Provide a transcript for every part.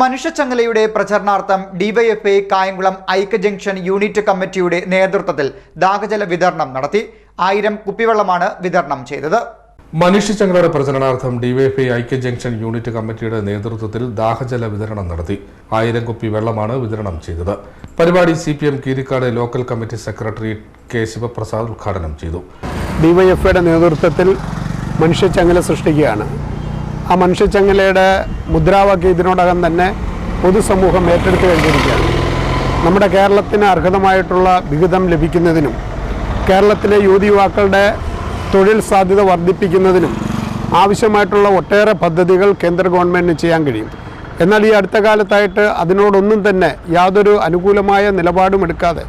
മനുഷ്യച്ചങ്ങലയുടെ പ്രചരണാർത്ഥം ഡിവൈഎഫ്ഐ കായംകുളം ഐക്യ junction unit കമ്മിറ്റിയുടെ നേതൃത്വത്തിൽ ദാഹജല വിതരണം നടത്തി. ആയിരം കുപ്പിവെള്ളമാണ് വിതരണം ചെയ്തത്. മനുഷ്യചങ്ങലയുടെ പ്രചരണാർത്ഥം ഡിവൈഎഫ്ഐ ഐക്യ ജംഗ്ഷൻ യൂണിറ്റ് കമ്മിറ്റിയുടെ നേതൃത്വത്തിൽ ദാഹജല വിതരണം നടത്തി. ആയിരം കുപ്പി വെള്ളമാണ് വിതരണം ചെയ്തത്. പരിപാടി C P M Keerikkad local committee secretary K Sivaprasad ഉദ്ഘാടനം ചെയ്തു. ഡിവൈഎഫ്ഐയുടെ നേതൃത്വത്തിൽ മനുഷ്യച്ചങ്ങല സൃഷ്ടിക്കുകയാണ്. ആ മനുഷ്യച്ചങ്ങലയുടെ മുദ്രാവാക്യം ഇതിനോടകം തന്നെ പൊതുസമൂഹം ഏറ്റെടുത്ത് കഴിഞ്ഞിരിക്കുകയാണ്. നമ്മുടെ കേരളത്തിന് അർഹതമായിട്ടുള്ള വിഹിതം ലഭിക്കുന്നതിനും കേരളത്തിലെ യുവതി യുവാക്കളുടെ തൊഴിൽ സാധ്യത വർദ്ധിപ്പിക്കുന്നതിനും ആവശ്യമായിട്ടുള്ള ഒട്ടേറെ പദ്ധതികൾ കേന്ദ്ര ഗവൺമെന്റിന് ചെയ്യാൻ കഴിയും. എന്നാൽ ഈ അടുത്ത കാലത്തായിട്ട് അതിനോടൊന്നും തന്നെ യാതൊരു അനുകൂലമായ നിലപാടും എടുക്കാതെ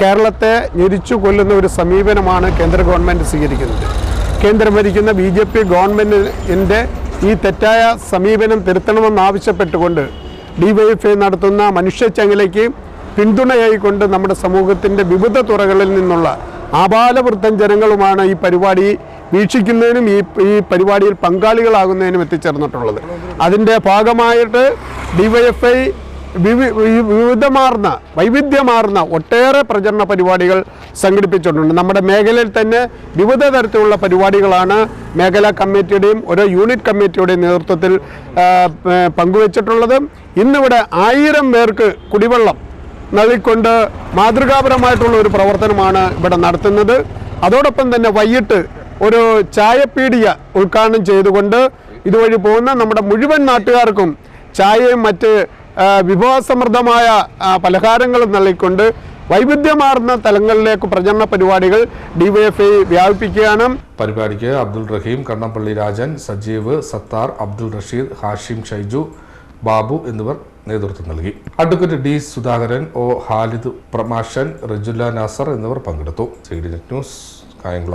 കേരളത്തെ ഞെരിച്ചു കൊല്ലുന്ന ഒരു സമീപനമാണ് കേന്ദ്ര ഗവൺമെന്റ് സ്വീകരിക്കുന്നത്. കേന്ദ്രം ഭരിക്കുന്ന ബി ജെ പി ഗവൺമെന്റിന്റെ ഈ തെറ്റായ സമീപനം തിരുത്തണമെന്നാവശ്യപ്പെട്ടുകൊണ്ട് ഡിവൈഎഫ്ഐ നടത്തുന്ന മനുഷ്യച്ചങ്ങലയ്ക്ക് പിന്തുണയായിക്കൊണ്ട് നമ്മുടെ സമൂഹത്തിന്റെ വിവിധ തുറകളിൽ നിന്നുള്ള ആപാലവൃത്തം ജനങ്ങളുമാണ് ഈ പരിപാടി വീക്ഷിക്കുന്നതിനും ഈ ഈ പരിപാടിയിൽ പങ്കാളികളാകുന്നതിനും എത്തിച്ചേർന്നിട്ടുള്ളത്. അതിന്റെ ഭാഗമായിട്ട് ഡിവൈഎഫ്ഐ വിവിധമാർന്ന വൈവിധ്യമാർന്ന ഒട്ടേറെ പ്രചരണ പരിപാടികൾ സംഘടിപ്പിച്ചിട്ടുണ്ട്. നമ്മുടെ മേഖലയിൽ തന്നെ വിവിധ തരത്തിലുള്ള പരിപാടികളാണ് മേഖലാ കമ്മിറ്റിയുടെയും ഓരോ യൂണിറ്റ് കമ്മിറ്റിയുടെയും നേതൃത്വത്തിൽ പങ്കുവച്ചിട്ടുള്ളത്. ഇന്നിവിടെ ആയിരം പേർക്ക് കുടിവെള്ളം നൽകിക്കൊണ്ട് മാതൃകാപരമായിട്ടുള്ള ഒരു പ്രവർത്തനമാണ് ഇവിടെ നടത്തുന്നത്. അതോടൊപ്പം തന്നെ വൈകിട്ട് ഒരു ചായപ്പീടിക ഉദ്ഘാടനം ചെയ്തുകൊണ്ട് ഇതുവഴി പോകുന്ന നമ്മുടെ മുഴുവൻ നാട്ടുകാർക്കും ചായയും മറ്റ് വിഭവസമൃദ്ധമായ പലഹാരങ്ങൾ നൽകിക്കൊണ്ട് വൈവിധ്യമാർന്ന തലങ്ങളിലേക്ക് പ്രചരണ പരിപാടികൾ ഡിവൈഎഫ്ഐ വ്യാപിപ്പിക്കുകയാണ്. പരിപാടിക്ക് അബ്ദുൾ റഹീം കണ്ണപ്പള്ളി രാജൻ സജീവ് സത്താർ അബ്ദുൾ റഷീദ് ഹാഷിം ഷൈജു ബാബു എന്നിവർ നേതൃത്വം നൽകി. Advocate D Sudhakaran O Halid പ്രമാഷൻ Rajulla Nasar എന്നിവർ പങ്കെടുത്തു. C D net news Kayamkulam.